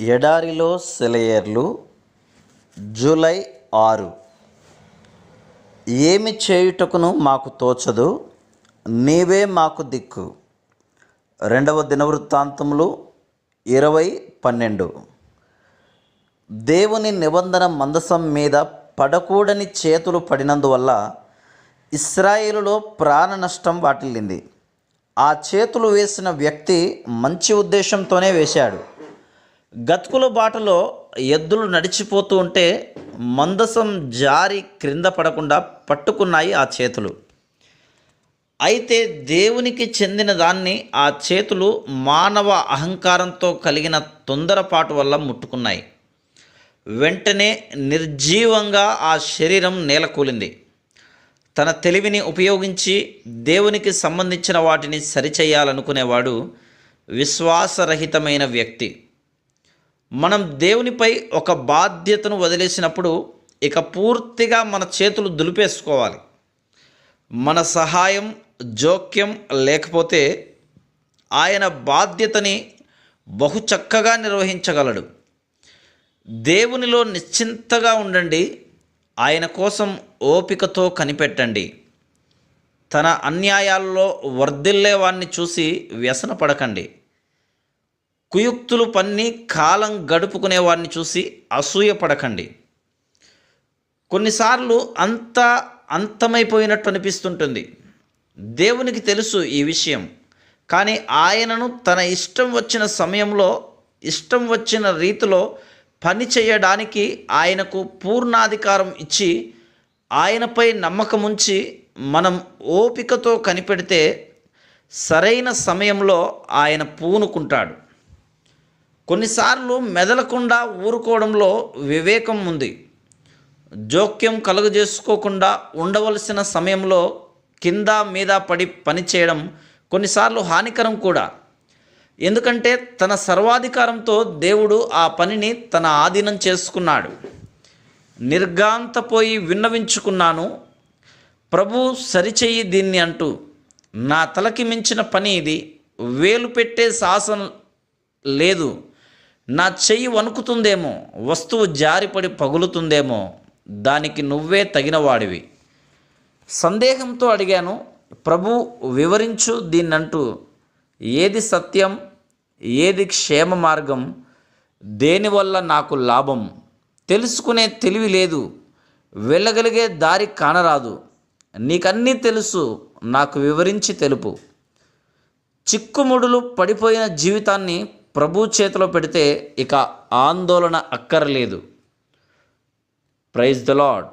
ఎడారిలో సెలయేర్లు జూలై ఆరు. ఏమి చేయుటకును మాకు తోచదు నీవే మాకు దిక్కు. రెండవ దినవృత్తాంతములు ఇరవై పన్నెండు. దేవుని నిబంధన మందసం మీద పడకూడని చేతులు పడినందువల్ల ఇస్రాయేలులో ప్రాణ నష్టం వాటిల్లింది. ఆ చేతులు వేసిన వ్యక్తి మంచి ఉద్దేశంతోనే వేశాడు. గతుకుల బాటలో ఎద్దులు నడిచిపోతూ ఉంటే మందసం జారి క్రింద పడకుండా పట్టుకున్నాయి ఆ చేతులు. అయితే దేవునికి చెందిన దాన్ని ఆ చేతులు మానవ అహంకారంతో కలిగిన తొందరపాటు వల్ల ముట్టుకున్నాయి. వెంటనే నిర్జీవంగా ఆ శరీరం నేలకూలింది. తన తెలివిని ఉపయోగించి దేవునికి సంబంధించిన వాటిని సరిచేయాలనుకునేవాడు విశ్వాసరహితమైన వ్యక్తి. మనం దేవునిపై ఒక బాధ్యతను వదిలేసినప్పుడు ఇక పూర్తిగా మన చేతులు దులిపేసుకోవాలి. మన సహాయం జోక్యం లేకపోతే ఆయన బాధ్యతని బహు చక్కగా నిర్వహించగలడు. దేవునిలో నిశ్చింతగా ఉండండి. ఆయన కోసం ఓపికతో కనిపెట్టండి. తన అన్యాయాల్లో వర్ధిల్లే వాణ్ణి చూసి వ్యసన పడకండి కుయుక్తులు పన్ని కాలం గడుపుకునే వారిని చూసి అసూయ పడకండి. కొన్నిసార్లు అంత అంతమైపోయినట్టు అనిపిస్తుంటుంది. దేవునికి తెలుసు ఈ విషయం. కానీ ఆయనను తన ఇష్టం వచ్చిన సమయంలో ఇష్టం వచ్చిన రీతిలో పని చేయడానికి ఆయనకు పూర్ణాధికారం ఇచ్చి ఆయనపై నమ్మకం ఉంచి మనం ఓపికతో కనిపెడితే సరైన సమయంలో ఆయన పూనుకుంటాడు. కొన్నిసార్లు మెదలకుండా ఊరుకోవడంలో వివేకం ఉంది. జోక్యం కలుగజేసుకోకుండా ఉండవలసిన సమయంలో కింద మీద పడి పనిచేయడం కొన్నిసార్లు హానికరం కూడా. ఎందుకంటే తన సర్వాధికారంతో దేవుడు ఆ పనిని తన ఆధీనం చేసుకున్నాడు. నిర్గాంతపోయి విన్నవించుకున్నాను. ప్రభు సరిచెయ్యి దీన్ని అంటూ. నా తలకి మించిన పని ఇది. వేలు పెట్టే సాహసం లేదు. నా చెయ్యి వణుకుతుందేమో వస్తువు జారిపడి పగులుతుందేమో దానికి నువ్వే తగినవాడివి. సందేహంతో అడిగాను ప్రభు వివరించు దీన్నంటూ. ఏది సత్యం ఏది క్షేమ మార్గం దేనివల్ల నాకు లాభం? తెలుసుకునే తెలివి లేదు వెళ్ళగలిగే దారి కానరాదు. నీకన్నీ తెలుసు నాకు వివరించి తెలుపు. చిక్కుముడులు పడిపోయిన జీవితాన్ని ప్రభు చేతిలో పెడితే ఇక ఆందోళన అక్కర్లేదు. Praise the lord